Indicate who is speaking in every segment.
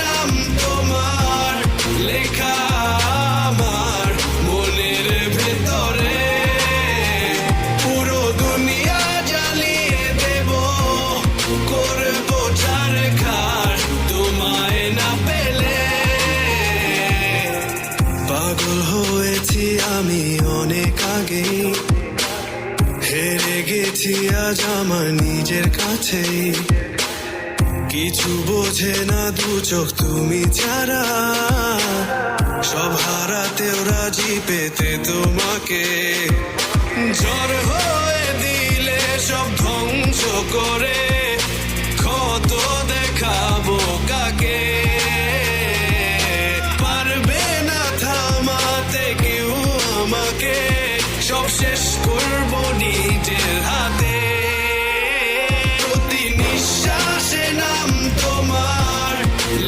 Speaker 1: নাম তোমার, লেখা আমার মনের ভেতরে। পুরো দুনিয়া জ্বালিয়ে দেব, করব চারখার তোমায় না পেলে। পাগল হয়েছি আমি অনেক আগে, হেরে গেছি আজ আমার নিজের কাছেই। কিছু বোঝে না দু চোখ তুমি ছাড়া। সব হারাতেও রাজি পেতে তোমাকে। জ্বর হয়ে দিলে সব ধ্বংস করে।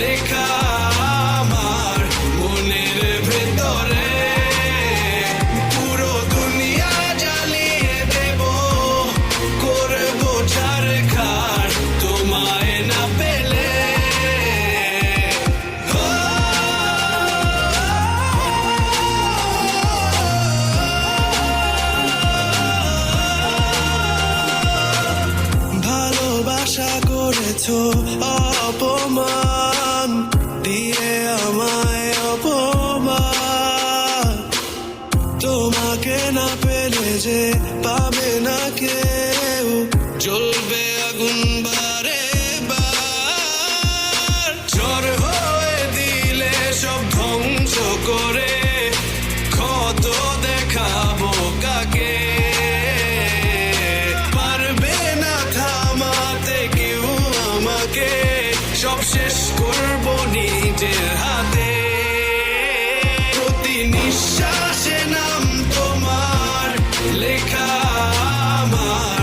Speaker 1: লেখা ভেতরে। পুরো দুনিয়া তোমায় না পেলে। ভালোবাসা করেছ অপমান তোমাকে না পেলে যে পাবে না কেউ। জ্বলবে আগুন বারে বার। ঝড় হয়ে দিলে সব ধ্বংস করে ক্ষত দেখাবো কাকে? পারবে না থামাতে কেউ আমাকে। সব শেষ করব নিজের হাতে। kama